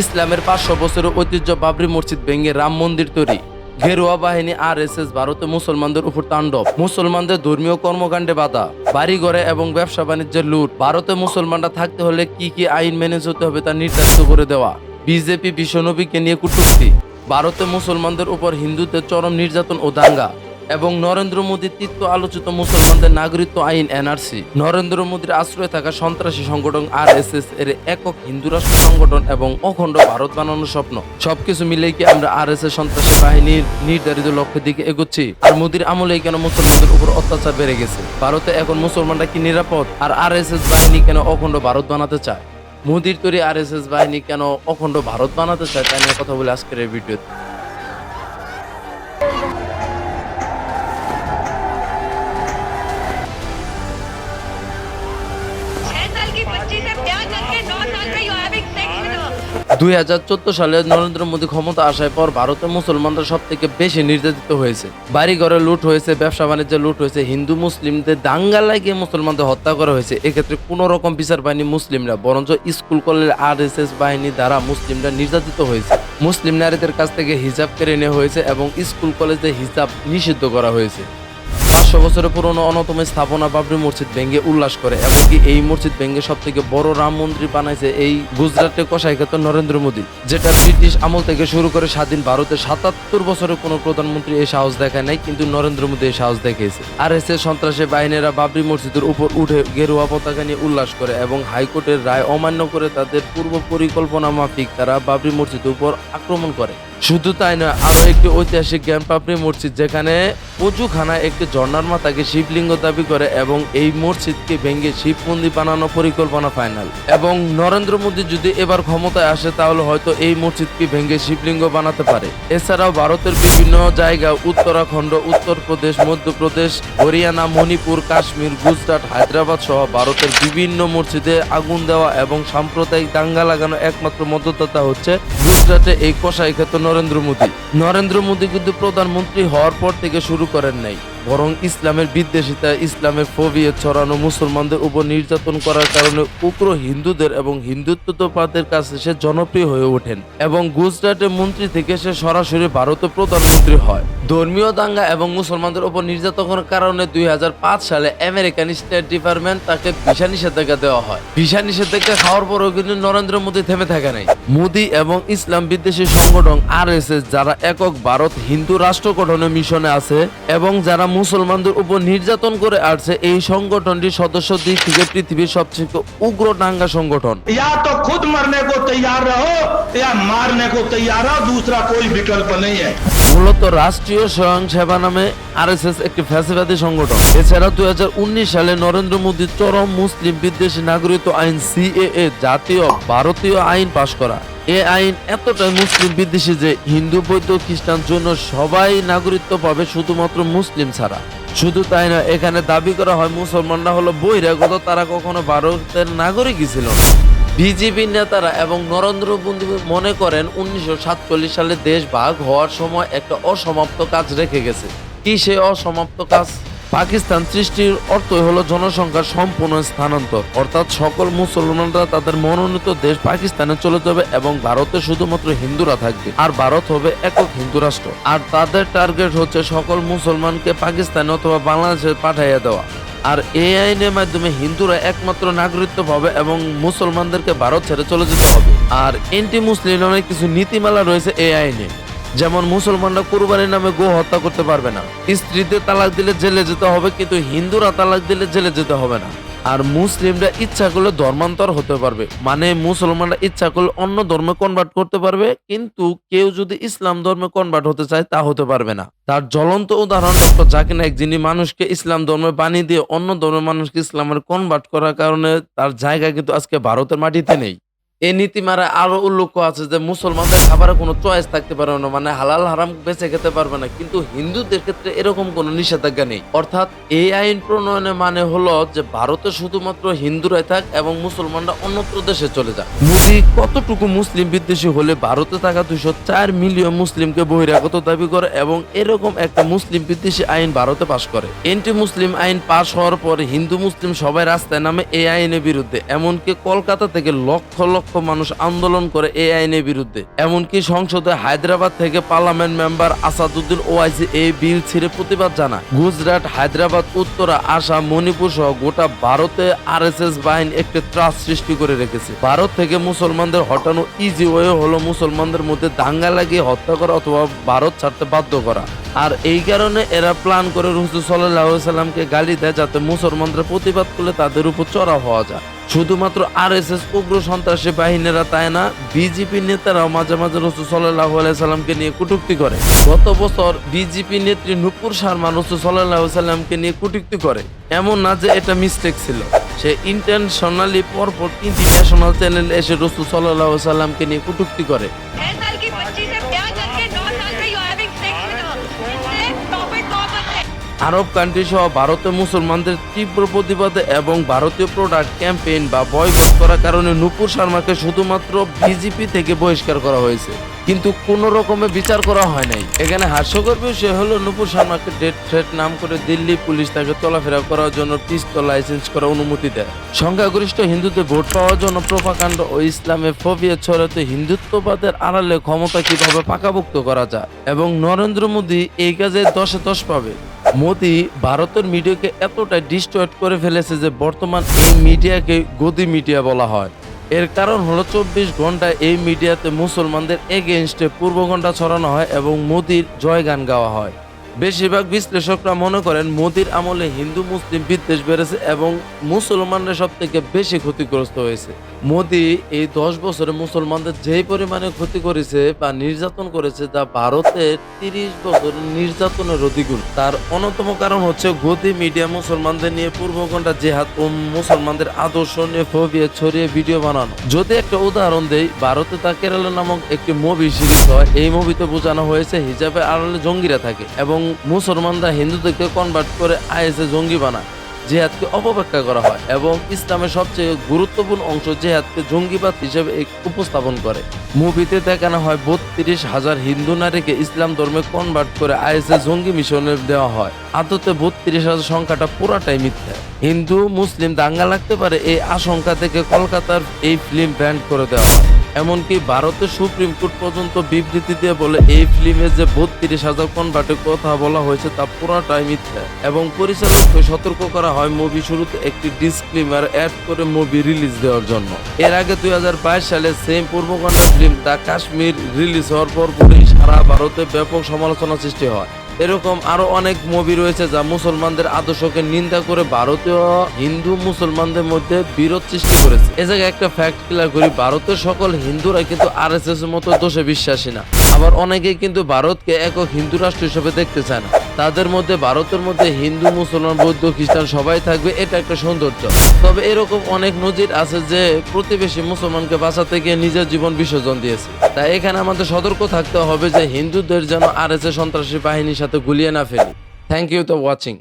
ইসলামের পাঁচশো বছরের ঐতিহ্য বাবরি মসজিদ ভেঙে রাম মন্দির তৈরি। ঘেরুয়া বাহিনী আর এস এস ভারতে মুসলমানদের উপর তাণ্ডব। মুসলমানদের ধর্মীয় কর্মকাণ্ডে বাধা, বাড়িঘরে এবং ব্যবসা বাণিজ্যের লুট। ভারতে মুসলমানরা থাকতে হলে কি কি আইন মেনে চলতে হবে তা নির্ধারিত করে দেওয়া। বিজেপি বিশ্বনবীকে নিয়ে কটূক্তি। ভারতে মুসলমানদের উপর হিন্দুদের চরম নির্যাতন ও দাঙ্গা। এবং নরেন্দ্র মোদীর তৃতীয় আলোচিত মুসলমানদের নাগরিকত্ব আইন, এনআরসি। নরেন্দ্র মোদীর আশ্রয়ে থাকা সন্ত্রাসী সংগঠন আর এস এস এর একক হিন্দু রাষ্ট্র সংগঠন এবং অখণ্ড ভারত বানানোর স্বপ্ন। সবকিছু মিলেই কি আমরা আর এস এস সন্ত্রাসী বাহিনীর নির্ধারিত লক্ষ্যের দিকে এগোচ্ছি? আর মোদীর আমলেই কেন মুসলমানদের উপর অত্যাচার বেড়ে গেছে? ভারতে এখন মুসলমানরা কি নিরাপদ? আর আর এস এস বাহিনী কেন অখণ্ড ভারত বানাতে চায়? মোদির তৈরি আর এস এস বাহিনী কেন অখণ্ড ভারত বানাতে চায়? তা নিয়ে কথা বলে আজকের এই ভিডিওতে। দুই হাজার চোদ্দ সালে নরেন্দ্র মোদী ক্ষমতা আসার পর ভারতের মুসলমানরা সব থেকে বেশি নির্যাতিত হয়েছে। বাড়ি ঘরে লুট হয়েছে, ব্যবসা বাণিজ্যে লুট হয়েছে, হিন্দু, মুসলিমদের দাঙ্গা লাগিয়ে মুসলমানদের হত্যা করা হয়েছে। এক্ষেত্রে কোনো রকম বিচার পায়নি মুসলিমরা, বরঞ্চ স্কুল কলেজের আর এস এস বাহিনী দ্বারা মুসলিমরা নির্যাতিত হয়েছে। মুসলিম নারীদের কাছ থেকে হিজাব কেড়ে নেওয়া হয়েছে এবং স্কুল, কলেজে হিজাব নিষিদ্ধ করা হয়েছে। পাঁচশো বছরের পুরনো অন্যতম স্থাপনা বাবরি মসজিদ ভেঙে উল্লাস করে, এমনকি এই মসজিদ ভেঙে সব থেকে বড় রাম মন্দির বানাইছে এই গুজরাটে কষাই খেত নরেন্দ্র মোদী, যেটা ব্রিটিশ আমল থেকে শুরু করে স্বাধীন ভারতের সাতাত্তর বছরের কোনো প্রধানমন্ত্রী এই সাহস দেখায় নাই, কিন্তু নরেন্দ্র মোদী এই সাহস দেখিয়েছে। আর এস সন্ত্রাসী বাহিনীরা বাবরি মসজিদের উপর উঠে গেরুয়া পতাকা নিয়ে উল্লাস করে এবং হাইকোর্টের রায় অমান্য করে তাদের পূর্ব পরিকল্পনা মাফিক তারা বাবরি মসজিদের উপর আক্রমণ করে। শুধু তাই নয়, আরও একটি ঐতিহাসিক জ্ঞান পাপড়ি মসজিদ যেখানে পচুখানা একটি ঝর্ণার মাথাকে শিবলিঙ্গ দাবি করে এবং এই মসজিদকে ভেঙে শিব মন্দির বানানোর পরিকল্পনা ফাইনাল এবং নরেন্দ্র মোদী যদি এবার ক্ষমতায় আসে, তাহলে হয়তো এই মসজিদকে ভেঙে শিবলিঙ্গ বানাতে পারে। এছাড়াও ভারতের বিভিন্ন জায়গা, উত্তরাখণ্ড, উত্তরপ্রদেশ, মধ্যপ্রদেশ, হরিয়ানা, মণিপুর, কাশ্মীর, গুজরাট, হায়দ্রাবাদ সহ ভারতের বিভিন্ন মসজিদে আগুন দেওয়া এবং সাম্প্রদায়িক দাঙ্গা লাগানো একমাত্র মধ্যদাতা হচ্ছে গুজরাটে এই কষাই খেত নরেন্দ্র মোদী। নরেন্দ্র মোদী কিন্তু প্রধানমন্ত্রী হওয়ার পর থেকে শুরু করেন নাই। বরং ইসলামের বিদ্বেষিতা, ইসলামের ফোবিয়ে ছড়ানো মুসলমানদের উপর নির্যাতন করার কারণে উগ্র হিন্দুদের এবং হিন্দুত্ববাদের কাছে সে জনপ্রিয় হয়ে ওঠেন এবং গুজরাটের মন্ত্রী থেকে সে সরাসরি ভারতের প্রধানমন্ত্রী হয়। ধর্মীয় দাঙ্গা এবং মুসলমানদের উপর নির্যাতনের কারণে দুই সালে আমেরিকান স্টেট ডিপার্টমেন্ট তাকে ভিসা নিষেধাজ্ঞা দেওয়া হয়। ভিসা নিষেধাজ্ঞা খাওয়ার পরেও কিন্তু নরেন্দ্র মোদী থেমে থাকে নাই। মোদী এবং ইসলাম বিদ্বেষী সংগঠন আর যারা একক ভারত হিন্দু রাষ্ট্র গঠনের মিশনে আছে এবং যারা মুসলমানদের উপর নির্যাতন করে আসছে এই সংগঠনটির সদস্য দিক থেকে পৃথিবীর সবচেয়ে উগ্র দাঙ্গা সংগঠন। ইয়া তো খুদ মারনে কো তৈয়ার রহো ইয়া মারনে কো তৈয়ার রহো দূসরা কোই বিকল্প নেই হ্যায় মূলত রাষ্ট্রীয় স্বয়ংসেবা নামে আরএসএস একটি ফ্যাসিবাদী সংগঠন। এছাড়া দুই হাজার উনিশ সালে নরেন্দ্র মোদী চরম মুসলিম বিদ্বেষী নাগরিকত্ব আইন সিএএ জাতীয় ভারতীয় আইন পাশ করা। এ আইন এতটাই মুসলিম বিদ্বেষী যে হিন্দু, বৌদ্ধ, খ্রিস্টান জন্য সবাই নাগরিকত্ব পাবে শুধুমাত্র মুসলিম ছাড়া। শুধু তাই না এখানে দাবি করা হয়, মুসলমানরা হলো বহিরাগত তারা কখনো ভারতের নাগরিকই ছিল না। বিজেপি নেতারা এবং নরেন্দ্র মোদী মনে করেন উনিশশো সাতচল্লিশ সালে দেশ ভাগ হওয়ার সময় একটা অসমাপ্ত কাজ রেখে গেছে। কি সে অসমাপ্ত কাজ? পাকিস্তান সৃষ্টির অর্থই হলো জনসংখ্যার সম্পূর্ণ স্থানান্তর। অর্থাৎ সকল মুসলমানরা তাদের মনোনীত দেশ পাকিস্তানে চলে যাবে এবং ভারতে শুধুমাত্র হিন্দুরা থাকবে আর ভারত হবে একক হিন্দু রাষ্ট্র। আর তাদের টার্গেট হচ্ছে সকল মুসলমানকে পাকিস্তানে অথবা বাংলাদেশে পাঠাইয়া দেওয়া। আর এই আইনের মাধ্যমে হিন্দুরা একমাত্র নাগরিকত্ব পাবে এবং মুসলমানদেরকে ভারত ছেড়ে চলে যেতে হবে। আর এন্টি মুসলিম অনেক কিছু নীতিমালা রয়েছে এই আইনে যেমন মুসলমানরা কুরবানির নামে গো হত্যা করতে পারবে না। স্ত্রীদের তালাক দিলে জেলে যেতে হবে, কিন্তু হিন্দুরা তালাক দিলে জেলে যেতে হবে না। আর মুসলিমরা ইচ্ছা করলে ধর্মান্তর হতে পারবে। মানে মুসলমানরা ইচ্ছা করলে অন্য ধর্মে কনভার্ট করতে পারবে, কিন্তু কেউ যদি ইসলাম ধর্মে কনভার্ট হতে চায়, তা হতে পারবে না। তার জ্বলন্ত উদাহরণ ডক্টর জাকির নায়ক, যিনি মানুষকে ইসলাম ধর্মে বানিয়ে দিয়ে অন্য ধর্মের মানুষকে ইসলামের কনভার্ট করার কারণে তার জায়গা কিন্তু আজকে ভারতের মাটিতে নেই। এই নীতিমারা আরও উল্লেখ আছে যে মুসলমানদের খাবারে কোনো চয়েস থাকতে পারবে না মানে হালাল হারাম বেঁচে খেতে পারবে না। কিন্তু হিন্দুদের ক্ষেত্রে এরকম কোনো নিষেধাজ্ঞা নেই। অর্থাৎ এই আইন প্রণয়নের মানে হলো যে ভারতে শুধুমাত্র হিন্দুরাই থাক এবং মুসলমানরা অন্যত্র দেশে চলে যাক। মোদি কতটুকু মুসলিম বিদ্বেষী হলে ভারতে থাকা দুইশো চার মিলিয়ন মুসলিমকে বহিরাগত দাবি করে এবং এরকম একটা মুসলিম বিদ্বেষী আইন ভারতে পাশ করে। এন্টি মুসলিম আইন পাশ হওয়ার পর হিন্দু মুসলিম সবাই রাস্তায় নামে এই আইনের বিরুদ্ধে, এমনকি কলকাতা থেকে লক্ষ লক্ষ লক্ষ মানুষ আন্দোলন করে এই আইনের বিরুদ্ধে। এমনকি সংসদে হায়দ্রাবাদ থেকে পার্লামেন্ট মেম্বার আসাদুদ্দিন ওয়াইসি এই বিল ছিঁড়ে প্রতিবাদ জানায়। গুজরাট, হায়দ্রাবাদ, উত্তরা, আসাম, মণিপুর সহ গোটা ভারতে আরএসএস বাহিনী একটি ত্রাস সৃষ্টি করে রেখেছে। ভারত থেকে মুসলমানদের হটানো ইজি ওয়ে হলো মুসলমানদের মধ্যে দাঙ্গা লাগিয়ে হত্যা করা অথবা ভারত ছাড়তে বাধ্য করা। আর এই কারণে এরা প্ল্যান করে রসুল সাল্লাহ সাল্লামকে গালি দেয় যাতে মুসলমানরা প্রতিবাদ করলে তাদের উপর চড়া হওয়া যায়। শুধুমাত্র আর এস এস উগ্র সন্ত্রাসী বাহিনীরা তাই না বিজেপি নেতারাও মাঝে মাঝে রসুল সাল্লাহ সাল্লামকে নিয়ে কটুক্তি করে। গত বছর বিজেপি নেত্রী নুপুর শর্মা রসুল সাল্লাহ সাল্লামকে নিয়ে কটুক্তি করে। এমন না যে এটা মিস্টেক ছিল। সে ইন্টারন্যাশনালি পরপর তিনটি ন্যাশনাল চ্যানেল এসে রসুল সাল্লাহ সাল্লামকে নিয়ে কটুক্তি করে। আরব কান্ট্রি সহ ভারতে মুসলমানদের তীব্র প্রতিবাদে এবং ভারতীয় প্রোডাক্ট ক্যাম্পেইন বা বয়কট করার কারণে নুপুর শর্মাকে শুধুমাত্র বিজেপি থেকে বহিষ্কার করা হয়েছে। কিন্তু কোন রকমে বিচার করা হয় নাই। এখানে হাস্যকর বিষয় হলো নুপুর শর্মাকে ডেট থ্রেট নাম করে দিল্লি পুলিশ তাকে চলাফেরা করার জন্য পিস্তল লাইসেন্স করার অনুমতি দেয়। সংখ্যাগরিষ্ঠ হিন্দুদের ভোট পাওয়ার জন্য প্রপাকাণ্ড ও ইসলামে ফোবিয়া ছড়াতে হিন্দুত্ববাদের আড়ালে ক্ষমতা কীভাবে পাকাভুক্ত করা যায়? এবং নরেন্দ্র মোদী এই কাজে দশে দশ পাবে। মোদি ভারতের মিডিয়াকে এতটাই ডিস্ট্রয়েড করে ফেলেছে যে বর্তমান এই মিডিয়াকে গদি মিডিয়া বলা হয়। এর কারণ হলো চব্বিশ ঘন্টায় এই মিডিয়াতে মুসলমানদের এগেনস্টে পূর্ব ঘণ্টা ছড়ানো হয় এবং মোদির জয়গান গাওয়া হয়। বেশিরভাগ বিশ্লেষকরা মনে করেন, মোদির আমলে হিন্দু, মুসলিম বিদ্বেষ বেড়েছে এবং মুসলমানরা সব থেকে বেশি ক্ষতিগ্রস্ত হয়েছে। মোদি এই দশ বছরে মুসলমানদের যেই পরিমাণে ক্ষতি করেছে বা নির্যাতন করেছে তা ভারতের তিরিশ বছর নির্যাতনের অধিগুণ। তার অন্যতম কারণ হচ্ছে গদি মিডিয়া মুসলমানদের নিয়ে পূর্বঘণ্টা জেহাদ ও মুসলমানদের আদর্শ নিয়ে ফোবিয়া ছড়িয়ে ভিডিও বানানো। যদি একটা উদাহরণ দেই, ভারতে তা কেরালা নামক একটি মুভি সিরিজ হয়, এই মুভিতে বোঝানো হয়েছে হিজাবে আড়ালে জঙ্গিরা থাকে এবং মুসলমানরা হিন্দুদেরকে কনভার্ট করে আইএসএ জঙ্গি বানায়। জেহাদকে অপব্যাখ্যা করা হয় এবং ইসলামের সবচেয়ে গুরুত্বপূর্ণ অংশ জেহাদকে জঙ্গিবাদ হিসেবে উপস্থাপন করে। মুভিতে দেখানো হয় বত্রিশ হাজার হিন্দু নারীকে ইসলাম ধর্মে কনভার্ট করে আইএসএ জঙ্গি মিশনে দেওয়া হয়। আদতে বত্রিশ হাজার সংখ্যাটা পুরাটাই মিথ্যা। হিন্দু, মুসলিম দাঙ্গা লাগতে পারে এই আশঙ্কা থেকে কলকাতার এই ফিল্ম ব্যান্ড করে দেওয়া হয়। এমনকি ভারতের সুপ্রিম কোর্ট পর্যন্ত বিবৃতি দিয়ে বলে, এই ফিল্মে যে বত্রিশ হাজার কনভার্টের কথা বলা হয়েছে তা পুরোটাই মিথ্যা। এবং পরিচালককে সতর্ক করা হয় মুভি শুরুতে একটি ডিসক্লেমার অ্যাড করে মুভি রিলিজ দেওয়ার জন্য। এর আগে দুই সালে সেম পূর্বকন্যা ফিল্ম দ্য কাশ্মীর রিলিজ হওয়ার পর সারা ভারতে ব্যাপক সমালোচনা সৃষ্টি হয়। এরকম আরও অনেক মুভি রয়েছে যা মুসলমানদের আদর্শকে নিন্দা করে ভারতীয় হিন্দু মুসলমানদের মধ্যে বিরোধ সৃষ্টি করেছে। এ জায়গায় একটা ফ্যাক্ট ক্লিয়ার করি, ভারতের সকল হিন্দুরা কিন্তু আর এস এস মতো দোষে বিশ্বাসী না। আবার অনেকে কিন্তু ভারতকে একক হিন্দু রাষ্ট্র হিসেবে দেখতে চান তাদের মধ্যে ভারতের মধ্যে হিন্দু, মুসলমান, বৌদ্ধ, খ্রিস্টান সবাই থাকবে, এটা একটা সৌন্দর্য। তবে এরকম অনেক নজির আছে যে প্রতিবেশী মুসলমানকে বাঁচাতে গিয়ে নিজের জীবন বিসর্জন দিয়েছে। তাই এখানে আমাদের সতর্ক থাকতে হবে যে হিন্দুদের যেন আর এস সন্ত্রাসী বাহিনীর সাথে গুলিয়ে না ফেলি। থ্যাংক ইউ তো ওয়াচিং